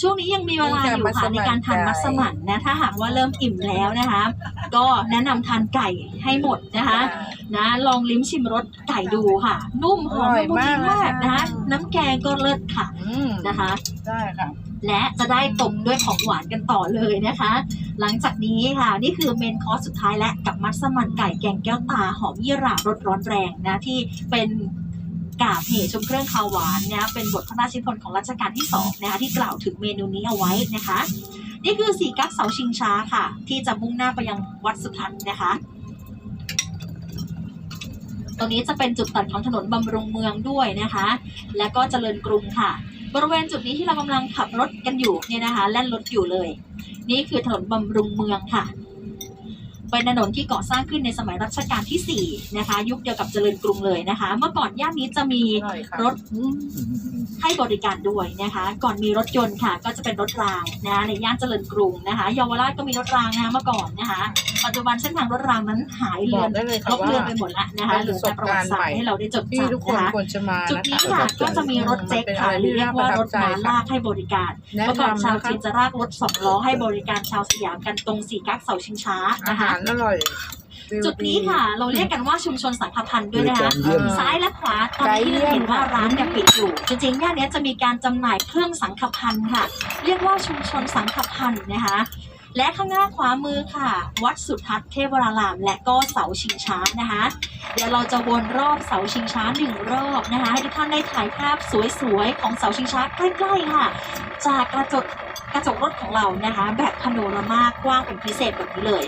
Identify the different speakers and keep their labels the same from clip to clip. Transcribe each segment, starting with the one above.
Speaker 1: ช่วงนี้ยังมีเวลาอยู่ค่ะ
Speaker 2: มี
Speaker 1: ใน
Speaker 2: การ
Speaker 1: การทาน
Speaker 2: มั
Speaker 1: มั
Speaker 2: ส
Speaker 1: ส
Speaker 2: มั่
Speaker 1: มั่
Speaker 2: น
Speaker 1: นนะถ้าหากว่าเริ่มอิ่มแล้วนะคะ ก็แนะนำทานไก่ให้หมดนะคะ นะลองลิ้มชิมรสไก่ดูค่ะ นุ่มหอม
Speaker 2: อร่อย
Speaker 1: ละมุน
Speaker 2: มาก
Speaker 1: ลิ้นมาก
Speaker 2: เลย
Speaker 1: นะคะ
Speaker 2: ค่ะ
Speaker 1: น้ำแกงก็เลิศค่ะ
Speaker 2: อืม
Speaker 1: นะคะ
Speaker 2: ได้ค่ะ
Speaker 1: และจะได้ตบด้วยของหวานกันต่อเลยนะคะ หลังจากนี้ค่ะ นี่คือเมนคอร์สสุดท้ายและกับมัสมั่นไก่แกงแก้วตาหอมยี่หร่ารสร้อนแรงนะที่เป็น กาบเหชมเครื่องคาวหวานนะเป็นบทพระราชนิพนธ์ของรัชกาลที่สองนะคะที่กล่าวถึงเมนูนี้เอาไว้นะคะ นี่คือสี่กั๊กเสาชิงช้าค่ะ ที่จะมุ่งหน้าไปยังวัดสุทัศน์นะคะตรงนี้จะเป็นจุดตัดของถนนบำรุงเมืองด้วยนะคะ และก็เจริญกรุงค่ะ บริเวณจุดนี้ที่เรากำลังขับรถกันอยู่เนี่ยนะคะ แล่นรถอยู่เลย นี่คือถนนบำรุงเมืองค่ะ เป็นถนนที่ก่อสร้างขึ้นในสมัยรัชกาลที่ 4 นะคะ ยุคเดียวกับเจริญกรุงเลยนะคะ เมื่อก่อนย่านนี้จะมี
Speaker 2: อร่อยค่ะ
Speaker 1: รถให้บริการด้วยนะคะ ก่อนมีรถยนต์ค่ะ ก็จะเป็นรถรางนะคะในย่านเจริญกรุงนะคะเยาวราชก็มีรถรางนะคะเมื่อก่อนนะคะ ปัจจุบันเส้นทางรถรางนั้นหาย
Speaker 2: บ
Speaker 1: เลื
Speaker 2: อ
Speaker 1: อกน
Speaker 2: ได้เลย
Speaker 1: ล
Speaker 2: ค่ะ
Speaker 1: บเลือน
Speaker 2: ว่า
Speaker 1: ไปหมดแล้วนะคะ
Speaker 2: เป็น
Speaker 1: เหลือแต่ประวัติศาสตร์ให้เราได้จด
Speaker 2: ที่ทุก
Speaker 1: จำ
Speaker 2: คน
Speaker 1: นะคะ
Speaker 2: ควรจะมา
Speaker 1: จุด
Speaker 2: นะ
Speaker 1: นี้
Speaker 2: คะ
Speaker 1: ค่ะก็จะมีรถเจ๊กค่ะหรือเรียกว่ารถม้าลากให้บริการ
Speaker 2: แนะ
Speaker 1: เมื่อก่อน
Speaker 2: นำ
Speaker 1: ชาว
Speaker 2: นะ
Speaker 1: จี
Speaker 2: คะ
Speaker 1: นจะลากรถสองล้อให้บริการชาวสยามกันตรงสี่กั๊กเสาชิงช้า
Speaker 2: อา
Speaker 1: นะคะ
Speaker 2: หารอร่อย
Speaker 1: จุดนี้ค่ะ เราเรียกกันว่าชุมชนสังฆพันธ์ด้วยนะคะ
Speaker 3: เยี่ยม
Speaker 1: ซ้ายและขวาตอนที่เราเห็นว่าร้านเนี่ยปิดอยู่ จริงๆย่านเนี้ยจะมีการจำหน่ายเครื่องสังฆพันธ์ค่ะ เรียกว่าชุมชนสังฆพันธ์นะคะ และข้างหน้าขวามือค่ะ วัดสุทัศน์เทพวราราม และก็เสาชิงช้านะคะ เดี๋ยวเราจะวนรอบเสาชิงช้าหนึ่งรอบนะคะให้ทุกท่านได้ถ่ายภาพสวยๆของเสาชิงช้าใกล้ๆค่ะ จากกระจกกระจกรถของเรานะคะ แบบพาโนรามากว้างเป็นพิเศษแบบนี้เลย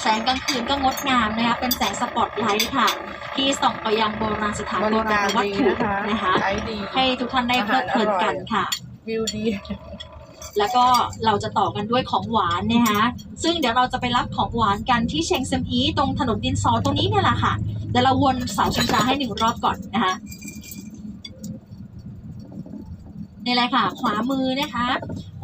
Speaker 1: แสงกลางคืนก็งดงามนะคะเป็นแสงสปอตไลท์ค่ะ ที่ส่องไปยังโบราณสถาน
Speaker 2: บ
Speaker 1: โบ
Speaker 2: ริ
Speaker 1: รา
Speaker 2: การ
Speaker 1: ณวัต
Speaker 2: ดี
Speaker 1: ถุ
Speaker 2: นะคะ
Speaker 1: นะคะ
Speaker 2: ใช้ดี
Speaker 1: ให้ทุกท่านได้เพลิดเพลินกันค่ะ
Speaker 2: วิวดี
Speaker 1: แล้วก็เราจะต่อกันด้วยของหวานนะคะซึ่งเดี๋ยวเราจะไปรับของหวานกันที่เชงเซมอีตรงถนนดินซอตรงนี้เนี่ยแหละค่ะเดี๋ยวเราวนเสาชิงช้าให้หนึ่งรอบก่อนนะคะ นี่เลยค่ะ ขวามือนะคะ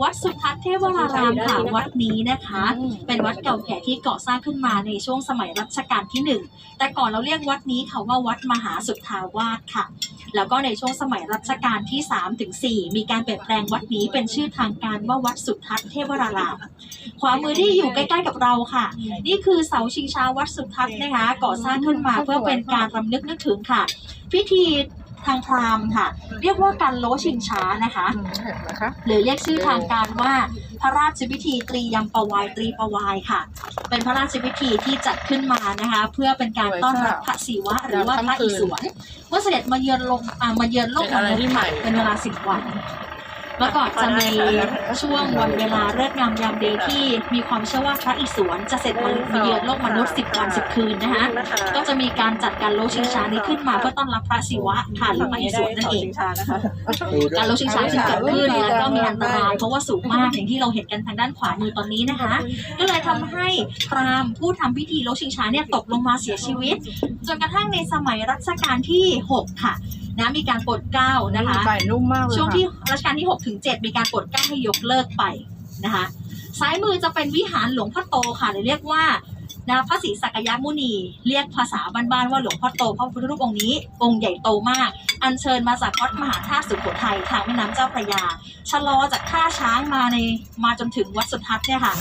Speaker 1: วัดสุทัศน์เทพวรารามค่ะวัดนี้นะคะ เป็นวัดเก่าแก่ที่ก่อสร้างขึ้นมาในช่วงสมัยรัชกาลที่หนึ่งแต่ก่อนเราเรียกวัดนี้ค่ะว่าวัดมหาสุทธาวาสค่ะ แล้วก็ในช่วงสมัยรัชกาลที่3ถึง4มีการเปลี่ยนแปลงวัดนี้เป็นชื่อทางการว่าวัดสุทัศน์เทพวราราม ขวามือที่อยู่ใกล้ๆกับเราค่ะ นี่คือเสาชิงช้าวัดสุทัศน์นะคะ ก่อสร้างขึ้นมาเพื่อเป็นการรำลึกนึกถึงค่ะ พิธี ทางพราหมณ์ค่ะ เรียกว่าการโลชิงช้านะคะ
Speaker 2: อืมเห็นไหมคะ
Speaker 1: หรือเรียกชื่อทางการว่าพระราชพิธีตรียมปวายตรีปวายค่ะ เป็นพระราชพิธีที่จัดขึ้นมานะคะ เพื่อเป็นการต้อนรับพระศิวะ หรือว่าพระอิศวรเมื่อเสด็จมาเยือนลงอ่ามาเยือนโลกมนุษย์ค่ะเป็นเวลาสิบวัน เมื่อก่อนจะมีช่วงวันเวลาเลิกงามยามดีที่มีความเชื่อว่าพระอิศวรจะเสร็จมามาเยือนโลกมนุษย์สิบวันสิบคืนนะคะก็จะมีการจัดการโลชิงช้านี้ขึ้นมาเพื่อต้อนรับพระศิวะค่ะหรือพระอิศวรนั่นเองการลดชิงช้าจึงเกิดขึ้นแล้วก็มีอันตรายเพราะว่าสูงมากอย่างที่เราเห็นกันทางด้านขวามือตอนนี้นะคะ ก็เลยทำให้พราหมณ์ผู้ทำพิธีลดชิงช้าเนี่ยตกลงมาเสียชีวิต จนกระทั่งในสมัยรัชกาลที่ 6 ค่ะ นะมีการโปรดเกล้านะคะ
Speaker 2: ไก่นุ่มมากเลย
Speaker 1: ช่วง
Speaker 2: ค่ะ
Speaker 1: ที่รัชกาลที่ 6 ถึง 7 มีการโปรดเกล้าให้ยกเลิกไปนะคะ ซ้ายมือจะเป็นวิหารหลวงพ่อโตค่ะหรือเรียกว่า นะพระศรีสักยมุนี เรียกภาษาบ้านๆว่าหลวงพ่อโตพระพุทธรูปองค์นี้ องค์ใหญ่โตมาก อัญเชิญมาจากวัดมหาธาตุสุโขทัยทางแม่น้ำเจ้าพระยา ชะลอจากท่าช้างมาในมาจนถึงวัดสุทัศน์เนี่ยค่ะ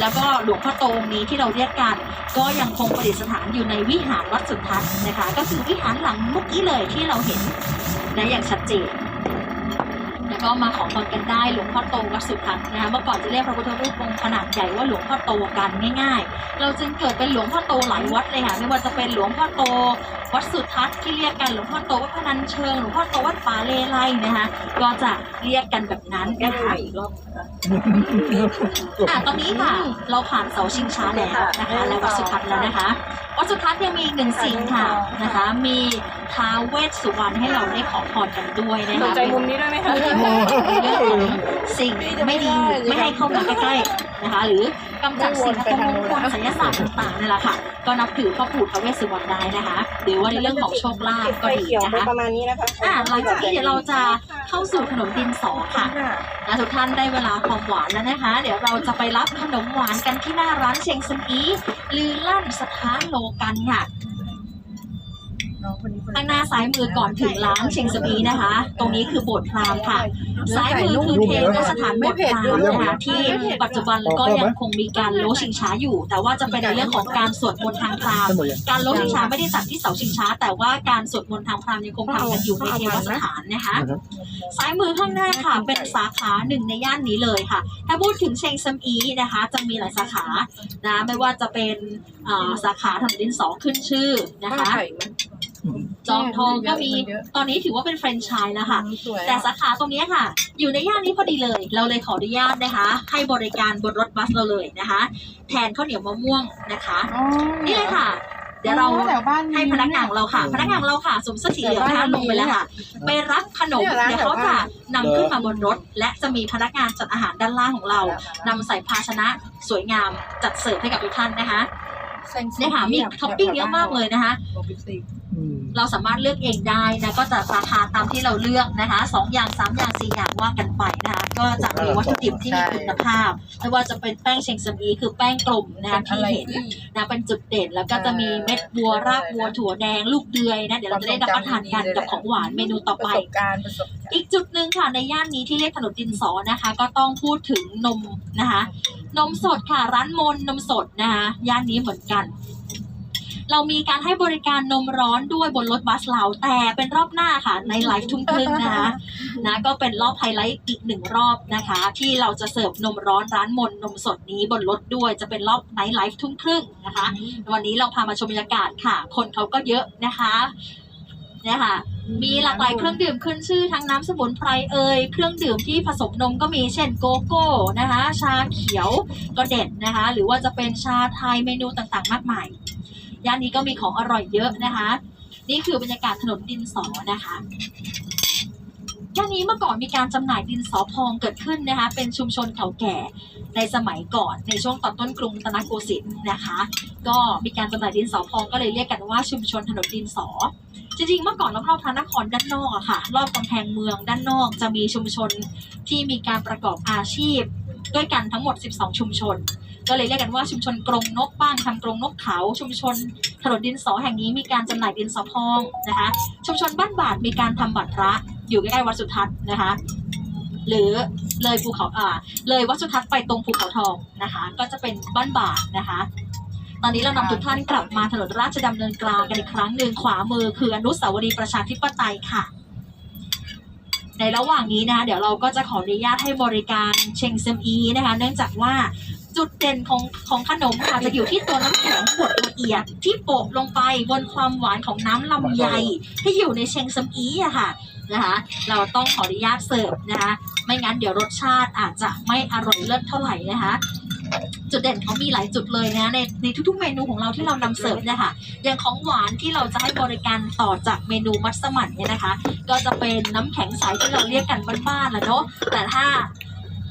Speaker 1: แล้วก็หลวงพ่อโตองค์นี้ที่เราเรียกกัน ก็ยังคงประดิษฐานอยู่ในวิหารวัดสุทัศน์นะคะ ก็คือวิหารหลังเมื่อกี้เลยที่เราเห็นนะอย่างชัดเจน ก็มาขอพรกันได้หลวงพ่อโตวัดสุทัศน์นะคะเมื่อก่อนจะเรียกพระพุทธรูปองค์ขนาดใหญ่ว่าหลวงพ่อโตกันง่าย ๆ เราจึงเกิดเป็นหลวงพ่อโตหลายวัดเลยค่ะไม่ว่าจะเป็นหลวงพ่อโตวัดสุทัศน์ที่เรียกกันหลวงพ่อโตวัดพนัญเชิงหลวงพ่อโตวัดป่าเลไลนะคะก็จะเรียกกันแบบนั้นนะคะอะตอนนี้ค่ะ เราผ่านเสาชิงช้าแล้วนะคะและวัดสุทัศน์แล้วนะคะ วัดสุทัศน์ยังมีอีกหนึ่งสิ่งค่ะนะคะ มีท้าวเวสสุวรรณให้เราได้ขอพรกันด้วยนะ
Speaker 4: สน
Speaker 1: คะ
Speaker 4: ใจมุมนี้ด้วยไหมคะ
Speaker 1: เรื่องของสิ่งไม่ดีไม่ให้เข้ามาใกล้ๆนะคะ หรือกำจัดสิ่งอัปมงคลศิลศาสตร์ต่างๆนี่แหละค่ะ ก็นับถือพ่อปู่ท้าวเวสสุวรรณได้นะคะ หรือว่าในเรื่องของโชคลาภก็ดี
Speaker 4: เขียว
Speaker 1: นะ
Speaker 4: ไป
Speaker 1: คะ
Speaker 4: ประมาณนี้นะคะ
Speaker 1: อะหลังจากนี้เดี๋ยวเราจะเข้าสู่ขนมดินสอค่ะนะทุกท่านได้เวลาความหวานแล้วนะคะ เดี๋ยวเราจะไปรับขนมหวานกันที่หน้าร้านเชงซันอีลือลั่นสถานโลกันค่ะ ข้างหน้าซ้ายมือก่อนถึงร้านเชงสมีนะคะ ตรงนี้คือโบสถ์พราหมณ์ค่ะ ซ้ายมือคือเทวสถานโบสถ์พราหมณ์นะคะที่ปัจจุบันก็ยังคงมีการโลชิงช้าอยู่ แต่ว่าจะเป็นในเรื่องของการสวดมนต์ทางพราหมณ์
Speaker 2: หมดยัง
Speaker 1: การโลชิงช้าไม่ได้จัดที่เสาชิงช้า แต่ว่าการสวดมนต์ทางพราหมณ์ยังคงทำกันอยู่ในเทวสถานนะคะซ้ายมือข้างหน้าค่ะเป็นสาขาหนึ่งในย่านนี้เลยค่ะ ถ้าพูดถึงเชงซัมอีนะคะ จะมีหลายสาขานะไม่ว่าจะเป็นอ่าสาขาถนนดินสอขึ้นชื่อนะคะ จอมทองก็มีตอนนี้ถือว่าเป็นแฟรนไชส์แล้วค่ะ แต่สาขาตรงนี้ค่ะ อยู่ในย่านนี้พอดีเลย เราเลยขออนุญาตนะคะ ให้บริการบนรถบัสเราเลยนะคะ แทนข้าวเหนียวมะม่วงนะคะนี่เลยค่ะเดี๋ยวเราให้พนักงานของเราค่ะ พนักงานของเราค่ะสวมเสื้อสีเหลืองนะคะลงไปแล้วค่ะ ไปรับขนม
Speaker 3: เนี่ยร้าน
Speaker 1: เดี๋ยวเขา
Speaker 3: แถวบ้า
Speaker 1: จะ
Speaker 3: น
Speaker 1: นำขึ้นมาบนรถ และจะมีพนักงานจัดอาหารด้านล่างของเรานำใส่ภาชนะสวยงามจัดเสิร์ฟให้กับทุกท่านนะคะเนี่ยค่ะมีท็อปปิ้งเยอะมากเลยนะคะ
Speaker 2: อืม
Speaker 1: เราสามารถเลือกเองได้นะก็จะราคาตามที่เราเลือกนะคะสองอย่างสามอย่างสี่อย่างว่ากันไปนะคะ ก็จะมีวัตถุดิบที่มีคุณภาพไม่ว่าจะเป็นแป้งเชงซามีคือแป้งกลมนะคะที่เห็นนะเป็นจุดเด่นแล้วก็จะมีเม็ดบัวรากบัวถั่วแดงลูกเดือยนะเดี๋ยวเราจะได้รับประทานกันกับของหวานเมนูต่อ
Speaker 3: ป
Speaker 1: ไป
Speaker 3: ระสบการณ์ประสบการณ์
Speaker 1: อีกจุดหนึ่งค่ะในย่านนี้ที่เรียกถนนดินสอนะคะ ก็ต้องพูดถึงนมนะคะ นมสดค่ะร้านมนนมสดนะคะย่านนี้เหมือนกัน เรามีการให้บริการนมร้อนด้วยบนรถบัสเราแต่เป็นรอบหน้าค่ะในไลฟ์ทุ่มครึ่งนะคะนะก็เป็นรอบไฮไลท์อีกหนึ่งรอบนะคะ ที่เราจะเสิร์ฟนมร้อนร้านมนนมสดนี้บนรถด้วยจะเป็นรอบไนท์ไลฟ์ทุ่มครึ่งนะคะ วันนี้เราพามาชมบรรยากาศค่ะ คนเขาก็เยอะนะคะเนี่ยค่ะมีหลากหลายเครื่องดื่มขึ้นชื่อทั้งน้ำสมุนไพรเอ่ยเครื่องดื่มที่ผสมนมก็มีเช่นโกโก้นะคะ ชาเขียวก็เด็ดนะคะ หรือว่าจะเป็นชาไทยเมนูต่างๆ มากมาย ย่านนี้ก็มีของอร่อยเยอะนะคะ นี่คือบรรยากาศถนนดินสอนะคะย่านนี้เมื่อก่อนมีการจำหน่ายดินสอพองเกิดขึ้นนะคะ เป็นชุมชนเก่าแก่ในสมัยก่อนในช่วงตอนต้นกรุงรัตนโกสินทร์นะคะ ก็มีการจำหน่ายดินสอพองก็เลยเรียกกันว่าชุมชนถนนดินสอ จริงๆเมื่อก่อนราเข้าพระนครด้านนอกอะค่ะ รอบกำแพงเมืองด้านนอกจะมีชุมชนที่มีการประกอบอาชีพ ด้วยกันทั้งหมด 12 ชุมชน ก็เลยเรียกกันว่าชุมชนกรงนกบ้างทำกรงนกเขา ชุมชนถนนดินสอแห่งนี้มีการจำหน่ายดินสอพองนะคะ ชุมชนบ้านบาทมีการทำบัตรพระอยู่ใกล้ๆวัดสุทัศน์นะคะหรือเลยภูเขาอ่าเลยวัดสุทัศน์ไปตรงภูเขาทองนะคะ ก็จะเป็นบ้านบาทนะคะ ตอนนี้เรานำทุกท่านกลับมาถนนราชดำเนินกลางกันอีกครั้งหนึ่งขวามือคืออนุสาวรีย์ประชาธิปไตยค่ะ ในระหว่างนี้นะคะเดี๋ยวเราก็จะขออนุญาตให้บริการเชงเซมอีนะคะ เนื่องจากว่า จุดเด่นของของขนมค่ะจะอยู่ที่ตัวน้ำแข็งบดละเอียด ที่โปะลงไปบนความหวานของน้ำลำไย ที่อยู่ในเชงเซมอีอะค่ะนะคะเราต้องขออนุญาตเสิร์ฟนะคะไม่งั้นเดี๋ยวรสชาติอาจจะไม่อร่อยเลิศเท่าไหร่นะคะจุดเด่นเขามีหลายจุดเลยนะในในทุกๆเมนูของเราที่เรานำเสิร์ฟเนะคะอย่างของหวานที่เราจะให้บริการต่อจากเมนูมัสมั่นเนี่ยนะคะ ก็จะเป็นน้ำแข็งใสที่เราเรียกกันบ้านๆแหละเนาะแต่ถ้า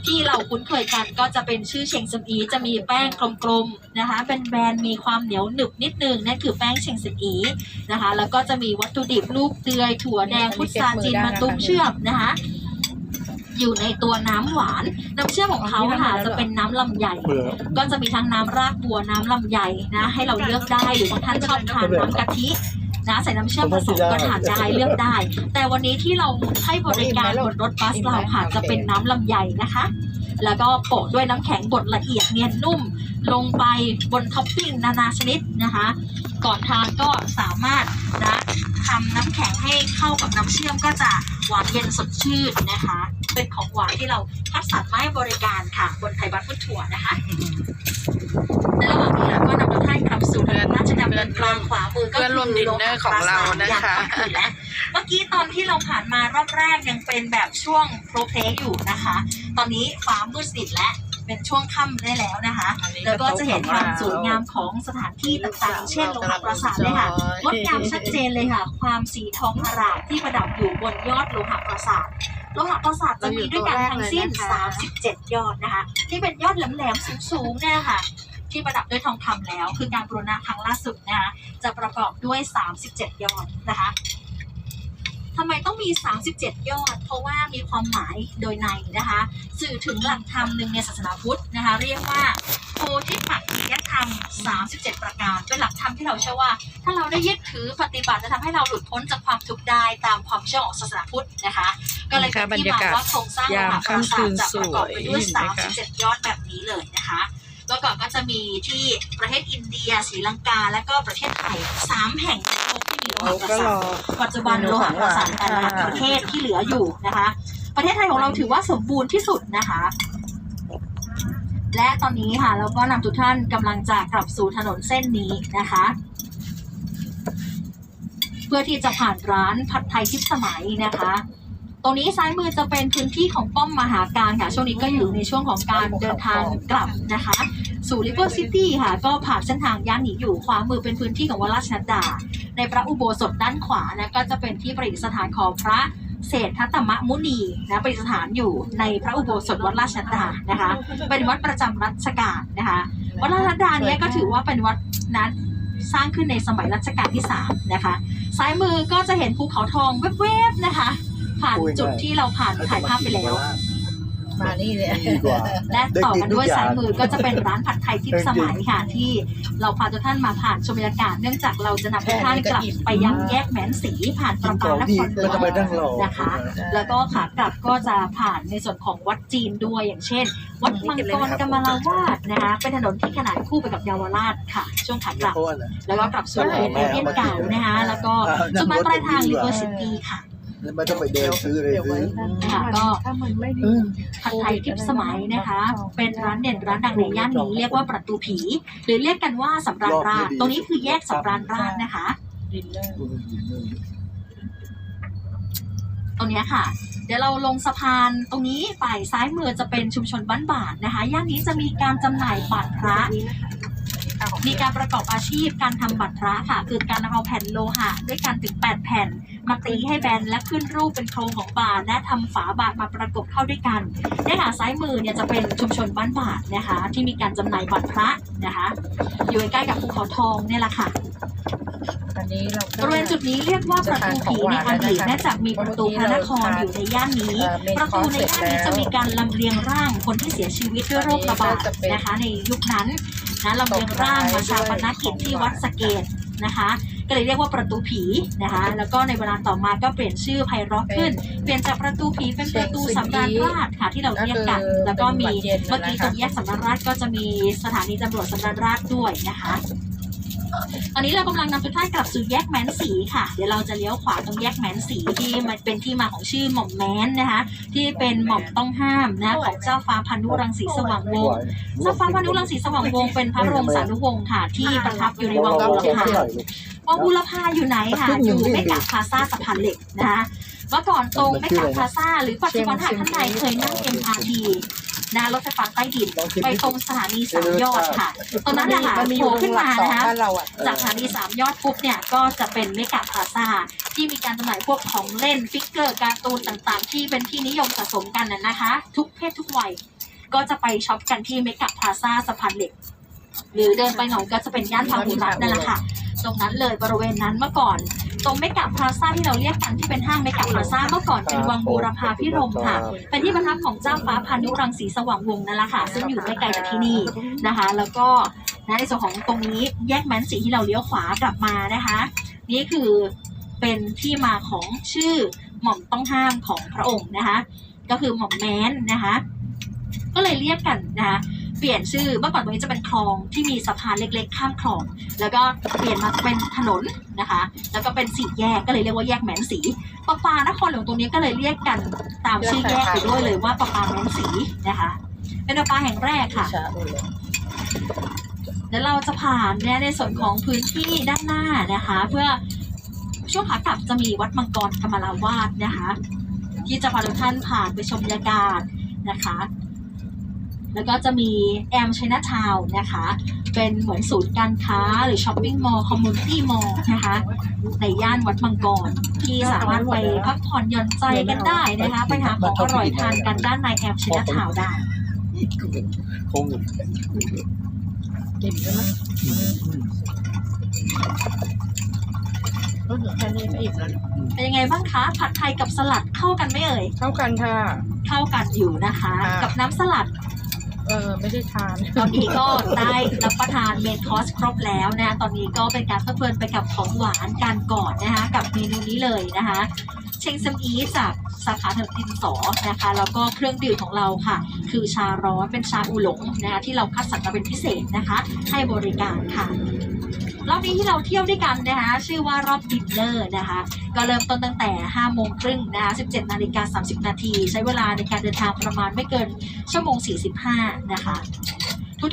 Speaker 1: ที่เราคุ้นเคยกันก็จะเป็นชื่อเชงซัมอี จะมีแป้งกลมๆนะคะ เป็นแบรนด์มีความเหนียวหนึบนิดนึงนั่นคือแป้งเชงซัมอีนะคะ แล้วก็จะมีวัตถุดิบลูกเดือยถั่วแดงพุทราจีนมะตุ้มเชื่อมนะคะอยู่ในตัวน้ำหวาน น้ำเชื่อมของเขาค่ะจะเป็นน้ำลำไย
Speaker 2: เบื่อ
Speaker 1: ก็จะมีทั้งน้ำรากบัวน้ำลำไยนะ ให้เราเลือกได้หรือบางท่านชอบทานน้ำกะทิ นะใส่น้ำเชื่อมผสมก็ทานได้เลือกได้ แต่วันนี้ที่เราให้บริการบนรถบัสเราค่ะจะเป็นน้ำลำไยนะคะ แล้วก็โปะด้วยน้ำแข็งบดละเอียดเนียนนุ่ม ลงไปบนท็อปปิ้งนานาชนิดนะคะ ก่อนทานก็สามารถนะทำน้ำแข็งให้เข้ากับน้ำเชื่อมก็จะหวานเย็นสดชื่นนะคะ เป็นของหวานที่เราคัดสรรมาให้บริการค่ะ บนไทยบัสฟุตทัวร์นะคะในระหว่างนี้เราก็นำ ทุกท่านกลับสู่ถนนราชดำเนินกลางขวามือก็
Speaker 3: เพื่อนร่วมดินเนอร์ของเรานะคะ
Speaker 1: อย่างและเมื่อกี้ตอนที่เราผ่านมารอบแรกยังเป็นแบบช่วงโปรเพลย์อยู่นะคะ ตอนนี้ฟ้ามืดสนิทและ เป็นช่วงค่ำได้แล้วนะคะ แล้วก็จะเห็นความสวยงามของสถานที่ต่างๆ เช่นโลหะปราสาทเลยค่ะงดงามชัดเจนเลยค่ะ ความสีทองอร่ามที่ประดับอยู่บนยอดโลหะปราสาทโลหะปราสาทจะมีด้วยกันทั้งสิ้น 37 ยอดนะคะ ที่เป็นยอดแหลมๆสูงๆเนี่ยค่ะ ที่ประดับด้วยทองคำแล้ว คือการบูรณะครั้งล่าสุดนะคะจะประกอบด้วย 37 ยอดนะคะ ทำไมต้องมี 37 ยอด เพราะว่ามีความหมายโดยในนะคะ สื่อถึงหลักธรรมหนึ่งในศาสนาพุทธนะคะ เรียกว่าธิปักขิยธรรม 37 ประการ เป็นหลักธรรมที่เราเชื่อว่า ถ้าเราได้ยึดถือปฏิบัติจะทำให้เราหลุดพ้นจากความทุกข์ได้ตามความเชื่อของศาสนาพุทธนะคะ ก็เลยเป็นที่มาว่าโครงสร้างโลหะปราสาทจะประกอบไปด้วย 37 ยอดแบบนี้เลยนะคะเมื่อก่อนก็จะมีที่ประเทศอินเดียศรีลังกา และก็ประเทศไทยสามแห่งในโลก โลหะป
Speaker 2: ก็
Speaker 1: รารสา
Speaker 2: อ
Speaker 1: ปัจจุบันโลหะประสานแต่ละประเทศที่เหลืออยู่นะคะ ประเทศไทยของเราถือว่าสมบูรณ์ที่สุดนะคะ และตอนนี้ค่ะเราก็นำทุกท่านกำลังจะกลับสู่ถนนเส้นนี้นะคะ เพื่อที่จะผ่านร้านผัดไทยทิพย์สมัยนะคะตรงนี้ซ้ายมือจะเป็นพื้นที่ของป้อมมหาการค่ะ ช่วงนี้ก็อยู่ในช่วงของการเดินทางกลับนะคะ สู่ริเวอร์ซิตี้ค่ะ ก็ผ่านเส้นทางย่านนี้อยู่ขวามือเป็นพื้นที่ของวัดราชนัดดา ในพระอุโบสถด้านขวานะก็จะเป็นที่ประดิษฐานของพระเศรษฐตมะมุนีนะประดิษฐานอยู่ในพระอุโบสถวัดราชนดานะคะ เป็นวัดประจำรัชกาลนะคะวัดราชนดาเนี้ยก็ถือว่าเป็นวัดนั้นสร้างขึ้นในสมัยรัชกาลที่สามนะคะซ้ายมือก็จะเห็นภูเขาทองแวบๆนะคะ ผ่านจุดที่เราผ่านถ่ายภาพไปแล้ว
Speaker 2: มานี่เลย
Speaker 4: ดีกว่า
Speaker 1: และต่อกันด้วย
Speaker 4: ได้กินทุกอย่าง
Speaker 1: ซ้ายมือก็จะเป็นร้านผัดไทยทิพย์สมัยค่ะ ที่เราพาทุกท่านมาผ่านชมบรรยากาศเนื่องจากเราจะนำทุกท่านกลับไปยังแยกแหมนสีผ่านป
Speaker 4: กิ
Speaker 1: ระ
Speaker 4: นข
Speaker 1: ปา
Speaker 4: อง
Speaker 1: น
Speaker 4: ดี
Speaker 1: ครหล
Speaker 4: แล้ว
Speaker 1: ว
Speaker 4: ทำไม
Speaker 1: ง
Speaker 4: นั่งรอ
Speaker 1: นะคะ แล้วก็ขากลับก็จะผ่านในส่วนของวัดจีนด้วยอย่างเช่น วัดมังกรกำมะลาวาดนะคะเป็นถนนที่ขนานคู่ไปกับเยาวราชค่ะ ช่วงขากลับ
Speaker 4: เพราะว่าอะไร
Speaker 1: แล้วก็กลับสู่เอเดียนเก่านะคะแล้วก็จุดหมายปลายทางลิเวอร์ซิตี้ค่ะ
Speaker 4: แล้วไม่ต้องไปเดินซื้อเลยซื้อ
Speaker 1: ค่ะก็
Speaker 2: ถ้ามันไม่ดี
Speaker 4: เออ
Speaker 1: ผัดไทยทิพย์สมัยนะคะ เป็นร้านเด่นร้านดังในย่านนี้เรียกว่าประตูผี หรือเรียกกันว่าสำราญราชตรงนี้คือแยกสำราญราชนะคะ
Speaker 2: ดินเนอร์
Speaker 1: ตรงเนี้ยค่ะ เดี๋ยวเราลงสะพานตรงนี้ไปซ้ายมือจะเป็นชุมชนบ้านบาทนะคะ ย่านนี้จะมีการจำหน่ายบัตรพระ มีการประกอบอาชีพการทำบัตรพระค่ะ คือการเอาแผ่นโลหะ ด้วยกันถึง 8 แผ่น มาตีให้แบนและขึ้นรูปเป็นโครงของบาทและทำฝาบาทมาประกบเข้าด้วยกันเนี่ยค่ะซ้ายมือเนี่ยจะเป็นชุมชนบ้านบาทนะคะ ที่มีการจำหน่ายบัตรพระนะคะ อยู่ใกล้ๆกับภูเขาทองเนี่ยแหละค่ะ
Speaker 2: อันนี้เรา
Speaker 1: บริเวณจุดนี้เรียกว่าประตูผีในอังกฤษเนื่องจากมีประตูพระนครอยู่ในย่านนี้ ประตูในย่านนี้จะมีการลำเลียงร่างคนที่เสียชีวิตด้วยโรคระบาดนะคะในยุคนั้น นะลำเลียงร่างมาชาปนกิจที่วัดสะเกดนะคะก็เลยเรียกว่าประตูผีนะคะ แล้วก็ในเวลาต่อมาก็เปลี่ยนชื่อไพเราะขึ้น เปลี่ยนจากประตูผีเป็นประตูสำราญราชค่ะที่เราเรียกกัน แล้วก็มีเมื่อกี้ตรงแยกสำราญราชก็จะมีสถานีตำรวจสำราญราชด้วยนะคะ ตอนนี้เรากำลังนำทุกท่านกลับสู่แยกแมนสีค่ะ เดี๋ยวเราจะเลี้ยวขวาตรงแยกแมนสีที่มันเป็นที่มาของชื่อหม่อมแมนนะคะ ที่เป็นหม่อมต้องห้ามนะของเจ้าฟ้าพันุรังสีสว่างวงศ์เจ้าฟ้าพันุรังสีสว่างวงศ์เป็นพระบรมสานุวงศ์ค่ะที่ประทับอยู่ในวังบูรพาวังบูรพาอยู่ไหนค่ะอยู่เมกะพลาซ่าสะพานเหล็กนะคะ เมื่อก่อนตรงเมกะพลาซ่าหรือปัจจุบันหากท่านใดเคยนั่ง MRT นะรถไฟฟ้าใต้ดินไปตรงสถานีสามยอดค่ะตรงนั้นแหละค่ะ
Speaker 2: มันมีอ
Speaker 1: โผ
Speaker 2: ยู่
Speaker 1: ล่ขึ้นมา
Speaker 2: สอง
Speaker 1: นะคะ
Speaker 2: บ้านเราอะ
Speaker 1: จากสถานีสามยอดปุ๊บเนี่ยก็จะเป็นเมกะพลาซ่าที่มีการจำหน่ายพวกของเล่นฟิกเกอร์การ์ตูนต่างๆ ที่เป็นที่นิยมสะสมกันน่ะนะคะ ทุกเพศทุกวัยก็จะไปช็อปกันที่เมกะพลาซ่าสะพานเหล็ก หรือเดินไปหน่อยก็จะเป็นย่านพาหุรัตน์นั่นแหละค่ะ ตรงนั้นเลยบริเวณนั้นเมื่อก่อน ตรงเมกะพลาซ่าที่เราเรียกกันที่เป็นห้างเมกะพลาซ่าเมื่อก่อนเป็นวังบูรพาพิรมค่ะ เป็นที่ประทับของเจ้าฟ้าพานุรังสีสว่างวงศ์นั่นแหละค่ะ ซึ่งอยู่ไม่ไกลจากที่นี่นะคะ แล้วก็นะในส่วนของตรงนี้แยกแมนสีที่เราเลี้ยวขวากลับมานะคะ นี่คือเป็นที่มาของชื่อหม่อมต้องห้ามของพระองค์นะคะ ก็คือหม่อมแมนนะคะ ก็เลยเรียกกันนะคะ เปลี่ยนชื่อเมื่อก่อนตรงนี้จะเป็นคลองที่มีสะพานเล็กๆ ข้ามคลอง แล้วก็เปลี่ยนมาเป็นถนนนะคะ แล้วก็เป็นสี่แยกก็เลยเรียกว่าแยกแมนสีปะปานครหลวงตรงนี้ก็เลยเรียกกันตามชื่อแยกไปด้วยเลยว่าปะปาแมนสีนะคะ เป็นปะปาแห่งแรกค่ะเดี๋ยวเราจะผ่านเนี่ยในส่วนของพื้นที่ด้านหน้านะคะ เพื่อช่วงขากลับจะมีวัดมังกรกรรมลาวาสนะคะ ที่จะพาทุกท่านผ่านไปชมบรรยากาศนะคะ แล้วก็จะมีแอมชัยนาทาวน์นะคะ เป็นเหมือนศูนย์การค้าหรือช้อปปิ้งมอลล์คอมมูนิตี้มอลล์นะคะ ในย่านวัดมังกร ที่สามารถไปพักผ่อนหย่อนใจกันได้นะคะ ไปหาของอร่อยทานกันด้านในแอมชัยนาทาวน์ได้
Speaker 4: คง
Speaker 2: ดินใช่ไหมก็เหลือแค่นี้ก็อิ่มแล้ว
Speaker 1: เป็นยังไงบ้างคะ ผัดไทยกับสลัดเข้ากันไหมเอ่ย
Speaker 2: เท่ากันค่ะ
Speaker 1: เข้ากันอยู่นะคะ
Speaker 2: ค่ะ
Speaker 1: กับน้ำสลัด
Speaker 2: เอออไม่ได้ทาน
Speaker 1: ตอนนี้ก็ได้รับประทานเมนคอร์สครบแล้วนะตอนนี้ก็เป็นการเพลินไปกับของหวานกันก่อนนะคะกับเมนูนี้เลยนะคะเชงซัมอีจากสาขาถนนดินสอนะคะแล้วก็เครื่องดื่มของเราค่ะ คือชาร้อนเป็นชาอูหลงนะคะที่เราคัดสรรมาเป็นพิเศษนะคะ ให้บริการค่ะ รอบนี้ที่เราเที่ยวด้วยกันนะคะ ชื่อว่ารอบดินเนอร์นะคะ ก็เริ่มต้นตั้งแต่ 5 โมงครึ่งนะคะ 17 นาฬิกา 30 นาที ใช้เวลาในการเดินทางประมาณไม่เกินชั่วโมง 45 นะคะ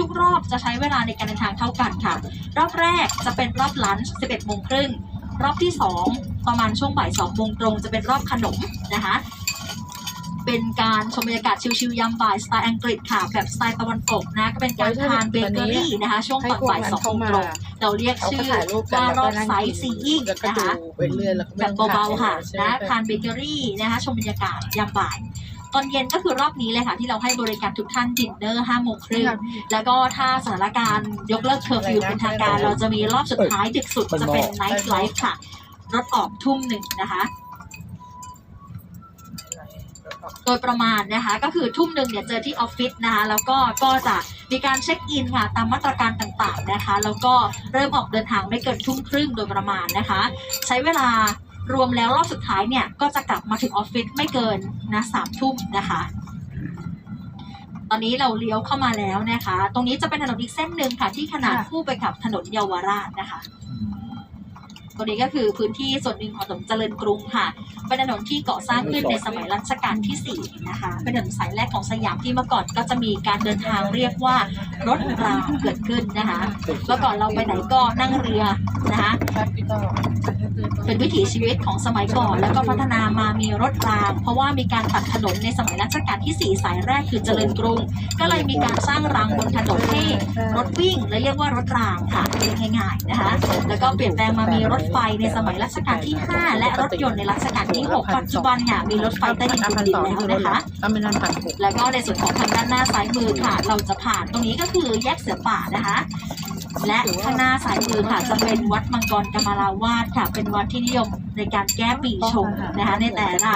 Speaker 1: ทุกๆ รอบจะใช้เวลาในการเดินทางเท่ากันค่ะ รอบแรกจะเป็นรอบลันช์11 โมงครึ่ง รอบที่ 2 ประมาณช่วงบ่าย 2 โมงตรงจะเป็นรอบขนมนะคะ เป็นการชมบรรยากาศชิลๆยามบ่ายสไตล์อังกฤษค่ะ แบบสไตล์ตะวันตกนะ ก็เป็นการทานเบเกอรี่นะคะ ช่วง
Speaker 2: ให้
Speaker 1: ก่อน
Speaker 2: พวก
Speaker 1: บ่าย
Speaker 2: นั้น
Speaker 1: สอง
Speaker 2: เข้า
Speaker 1: โมง
Speaker 2: มา
Speaker 1: ตรงเราเรียก
Speaker 2: เขา
Speaker 1: ชื่
Speaker 2: ก็
Speaker 1: อ
Speaker 2: ถ่ายรูปกัน
Speaker 1: ว่า
Speaker 2: แล้ว
Speaker 1: ร
Speaker 2: ก็
Speaker 1: อบ
Speaker 2: นั่ง
Speaker 1: ไซ
Speaker 2: กิ
Speaker 1: ต์
Speaker 2: น
Speaker 1: ซีอิง
Speaker 2: แล้วก็
Speaker 1: นะ
Speaker 2: ดู
Speaker 1: คะ
Speaker 2: ไปเรื่อยแล้วก็
Speaker 1: แบบเบาๆค่ะนะทานเบเกอรี่นะคะ ชมบรรยากาศยามบ่ายตอนเย็นก็คือรอบนี้เลยค่ะ ที่เราให้บริการทุกท่านดินเนอร์5โมงครึ่งแล้วก็ถ้าสถานการณ์ยกเลิกเคอร์ฟิวเป็นทางการ เราจะมีรอบสุดท้ายดึกสุดจะเป็น Night Life ค่ะ รถออกทุ่มหนึ่งนะคะ ดยประมาณนะคะ ก็คือทุ่มหนึ่งเนี่ยเจอที่ออฟฟิศนะคะแล้วก็ก็จะมีการเช็คอินค่ะตามมาตรการต่างๆนะคะ แล้วก็เริ่มออกเดินทางไม่เกินทุ่มครึ่งโดยประมาณนะคะ ใช้เวลารวมแล้วรอบสุดท้ายเนี่ยก็จะกลับมาถึงออฟฟิศไม่เกินนะสามทุ่มนะคะตอนนี้เราเลี้ยวเข้ามาแล้วนะคะ ตรงนี้จะเป็นถนนอีกเส้นหนึ่งค่ะ ที่ขนานคู่ไปกับถนนเยาวราชนะคะ ตรงนี้ก็คือพื้นที่ส่วนหนึ่งของถนนเจริญกรุงค่ะเป็นถนนที่ก่อสร้างขึ้นในสมัยรัชกาลที่ 4 นะคะ เป็นถนนสายแรกของสยามที่เมื่อก่อนก็จะมีการเดินทางเรียกว่ารถรางเกิดขึ้นนะคะ เมื่อก่อนเราไปไหนก็นั่งเรือนะคะ เป็นวิถีชีวิตของสมัยก่อน แล้วก็พัฒนามามีรถราง เพราะว่ามีการตัดถนนในสมัยรัชกาลที่ 4 สายแรกคือเจริญกรุง ก็เลยมีการสร้างรางบนถนนให้รถวิ่งและเรียกว่ารถรางค่ะเรียกง่ายๆนะคะ แล้วก็เปลี่ยนแปลงมามีรถไฟในสมัยรัชกาลที่ 5 และรถยนต์ในรัชกาลที่ 6 ปัจจุบันเนี่ยมีรถไฟใต้ดินบนดินแล้วนะคะ
Speaker 2: ถ้าไม่นั่นพันหก
Speaker 1: แล้วก็ในส่วนของทางด้านหน้าซ้ายมือค่ะ เราจะผ่านตรงนี้ก็คือแยกเสือป่านะคะ และข้างหน้าซ้ายมือค่ะจะเป็นวัดมังกรกมาราวาสค่ะ เป็นวัดที่นิยมในการแก้ปีชงนะคะ ในแต่ละ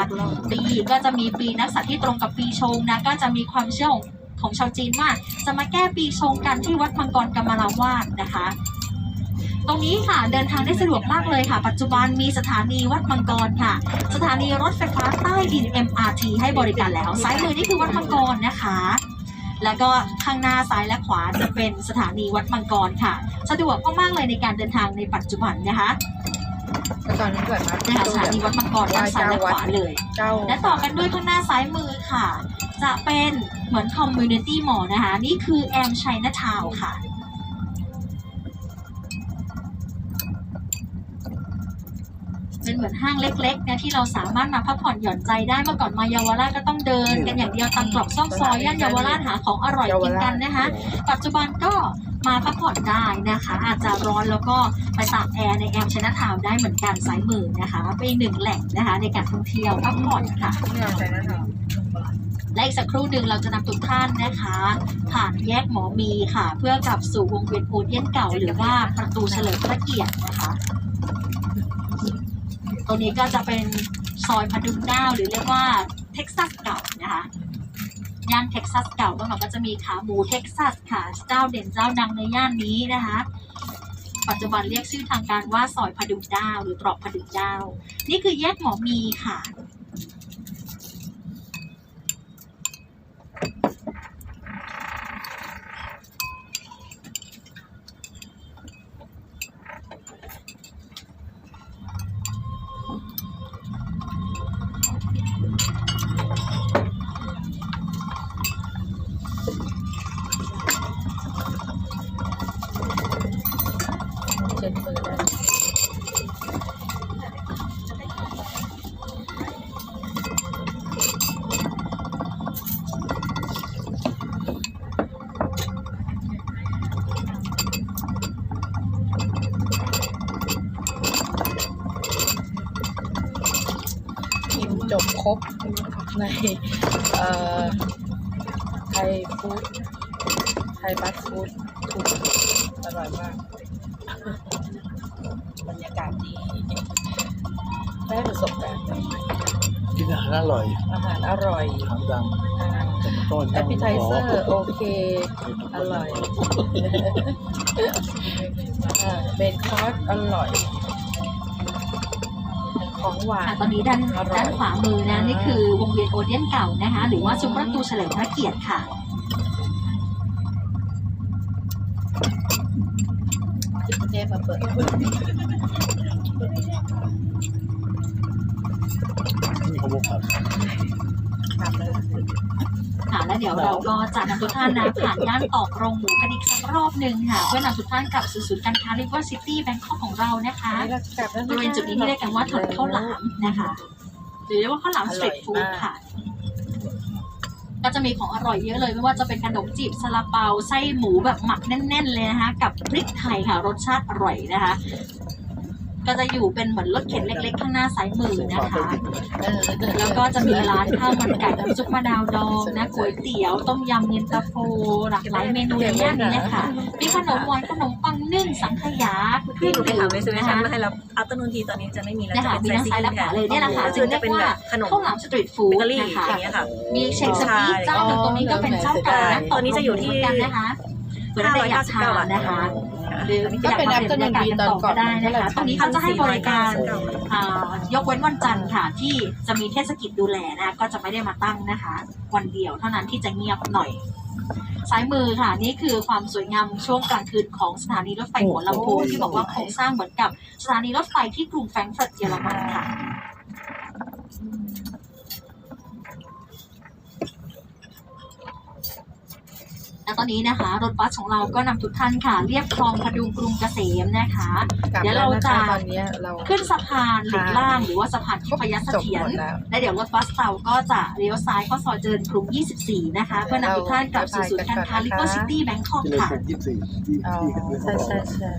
Speaker 1: ปีก็จะมีปีนักษัตริย์ที่ตรงกับปีชงนะก็จะมีความเชื่อของของชาวจีนว่าจะมาแก้ปีชงกันที่วัดมังกรกมาราวาสนะคะ ตรงนี้ค่ะเดินทางได้สะดวกมากเลยค่ะ ปัจจุบันมีสถานีวัดมังกรค่ะ สถานีรถไฟฟ้าใต้ดิน MRT ให้บริการแล้วซ้ายมือนี่คือวัดมังกรนะคะ แล้วก็ข้างหน้าซ้ายและขวาจะเป็นสถานีวัดมังกรค่ะ สะดวกมากๆเลยในการเดินทางในปัจจุบันนะคะ
Speaker 2: แล้วตอนนี้เกิดมา
Speaker 1: นะคะสถานีวัดมังกรด้านซ้ายและขวาเลย
Speaker 2: เจ้า
Speaker 1: และต่อกันด้วยข้างหน้าซ้ายมือค่ะ จะเป็นเหมือนคอมมูนิตี้มอลล์นะคะ นี่คือแอมชัยนาทาวค่ะ เป็นเหมือนห้างเล็กๆนะที่เราสามารถมาพักผ่อนหย่อนใจได้เมื่อก่อนมาเยาวราชก็ต้องเดินกันอย่างเดียวตามตรอกซอกซอยย่านเยาวราชหาของอร่อยกินกันนะคะปัจจุบันก็มาพักผ่อนได้นะคะ อาจจะร้อนแล้วก็ไปตากแอร์ในแอมชนะทาวน์ได้เหมือนกันสายมือนะคะเป็นอีกหนึ่งแหล่งนะคะ ในการท่องเที่ยวพักผ่อนค่ะ
Speaker 2: ไม่เอาใจนั่นหรอ
Speaker 1: และอีกสักครู่หนึ่งเราจะนำทุกท่านนะคะ ผ่านแยกหมอมีค่ะ เพื่อกลับสู่วงเวียนโอเดียนเก่าหรือว่าประตูเฉลิมพระเกียรตินะคะ ตรงนี้ก็จะเป็นซอยพดุงเก้าหรือเรียกว่าเท็กซัสเก่านะคะย่านเท็กซัสเก่าเมื่อก่อนก็จะมีขาหมูเท็กซัสค่ะเจ้าเด่นเจ้าดังในย่านนี้นะคะ ปัจจุบันเรียกชื่อทางการว่าซอยพดุงเก้าหรือตรอกพดุงเก้านี่คือแยกหมอมีค่ะ
Speaker 2: ครบในเอ่อไทยฟู้ดไทยบัสฟู้ดถูกอร่อยมาก บรรยากาศดีได้ประสบการณ์ใหม่
Speaker 4: กินอาหารอร่อย
Speaker 2: ๆอาหารอร่อย
Speaker 4: ทางดัง
Speaker 2: อ่า
Speaker 4: ก้อน
Speaker 2: แอปเปิลไทเซอร์โอเค อร่อยเบนคอร์สอร่อย ของหวาน
Speaker 1: ค่ะตอนนี้ด้าน
Speaker 2: อร่อย
Speaker 1: ด้านขวามือนะนี่คือวงเวียนโอเดียนเก่านะคะ หรือว่าซุ้มประตูเฉลิมพระเกียรติค่ะ
Speaker 2: เจมาเปิด
Speaker 4: นี่เขาบอกครับ
Speaker 2: ทำเลย
Speaker 1: ค่ะ แล้วเดี๋ยวเราก็จะนำทุกท่านนะผ่านย่านตอกโรงหมูกันอีกสักรอบหนึ่งค่ะ เพื่อนำทุกท่านกลับสู่ศูนย์การค้า River City Bangkok ของเรานะคะ
Speaker 2: อันนี้เรากลับแล้ว
Speaker 1: บริเวณจุดนี้ที่เรียกกันว่าถนนข้าวหลามนะคะ หรือเรียกว่าข้าวหลามสตรีทฟู้ดค่ะก็จะมีของอร่อยเยอะเลย ไม่ว่าจะเป็นขนมจีบซาลาเปาไส้หมูแบบหมักแน่น ๆ เลยนะคะ กับพริกไทยค่ะ รสชาติอร่อยนะคะ ก็จะอยู่เป็นเหมือนรถเข็นเล็กๆ ข้างหน้าซ้ายมือนะคะ
Speaker 2: เออ
Speaker 1: แล้วก็จะมีร้านข้าวมันไก่น้ำซุปมะนาวดองนะก๋วยเตี๋ยวต้มยำเย็นตาโฟหลากหลายเมนูในย่านนี้เลยค่ะมีขนมหวานขนมปังนึ่งสังขยาเค
Speaker 5: พี่
Speaker 1: รื่อง
Speaker 5: หนูไป
Speaker 1: ดื่
Speaker 5: ถาม
Speaker 1: ม
Speaker 5: ในซูเปอ
Speaker 1: นะ
Speaker 5: ร์ชัน
Speaker 1: คะ
Speaker 5: มาให้เราอัพต้นนูนทีตอนนี้จะไม่มีแล้ว
Speaker 1: เนี่ย
Speaker 5: จะ
Speaker 1: ค่ะ
Speaker 5: เป็น
Speaker 1: มี
Speaker 5: ไซ
Speaker 1: ทั้ง
Speaker 5: ซิ
Speaker 1: ซ้าย
Speaker 5: ลี
Speaker 1: และขวาเลยเนี่ยแหละค่ะ
Speaker 5: ซึ่
Speaker 1: จึ
Speaker 5: ง
Speaker 1: งเรี
Speaker 5: จะ
Speaker 1: ยก
Speaker 5: เป็นแบ
Speaker 1: ว่า
Speaker 5: บขนม
Speaker 1: ข้าวหลามสตรีทฟู้
Speaker 5: เบ
Speaker 1: ด
Speaker 5: เกอรี่
Speaker 1: นะคะ
Speaker 5: อย่างเงี้ยค่ะ
Speaker 1: มีเชงสปีดเจ้าหนึ่งตรงนี้ก็เป็นเจ้าเก่านะ
Speaker 5: ตัวนี้จะอยู่ที่
Speaker 1: เหมือนกันนะคะเผื่อท่านใดอยากทานนะคะ หรืออยากมาเปลี่ยนบรรยากาศกันต่อก็ได้นะคะตรงนี้เขาจะให้บริการอ่ายกเว้นวันจันทร์ค่ะ ที่จะมีเทศกิจดูแลนะคะก็จะไม่ได้มาตั้งนะคะ วันเดียวเท่านั้นที่จะเงียบหน่อยซ้ายมือค่ะนี่คือความสวยงามช่วงกลางคืนของสถานีรถไฟหัวลำโพงที่บอกว่าโครงสร้างเหมือนกับสถานีรถไฟที่กรุงแฟรงก์เฟิร์ตเยอรมันค่ะ และตอนนี้นะคะ รถบัสของเราก็นำทุกท่านค่ะเรียบคลองพดุงกรุงเกษมนะคะ
Speaker 2: กลับ
Speaker 1: เดี๋ยว
Speaker 2: แล้ว
Speaker 1: เรา
Speaker 2: นะ
Speaker 1: จะ
Speaker 2: คะตอนเนี้ยเรา
Speaker 1: ขึ้นสะพานหลีกล่างหรือว่าสะพานที่พยัสเส
Speaker 2: จบ
Speaker 1: ถีย
Speaker 2: หม
Speaker 1: ร
Speaker 2: ดแล้ว
Speaker 1: และเดี๋ยวรถบัสเราก็จะเลี้ยวซ้ายเข้าซอยเจริญกรุง 24 นะคะ เพื่อนำทุกท่านกลับสู่ศูนย์การค้า River City Bangkok
Speaker 4: ที่เลย
Speaker 1: ค่ะ
Speaker 4: ผมยี่สิบสี่ที่
Speaker 2: อ๋อ
Speaker 4: ที่กันด้วย
Speaker 2: ใช่ใช่ใช่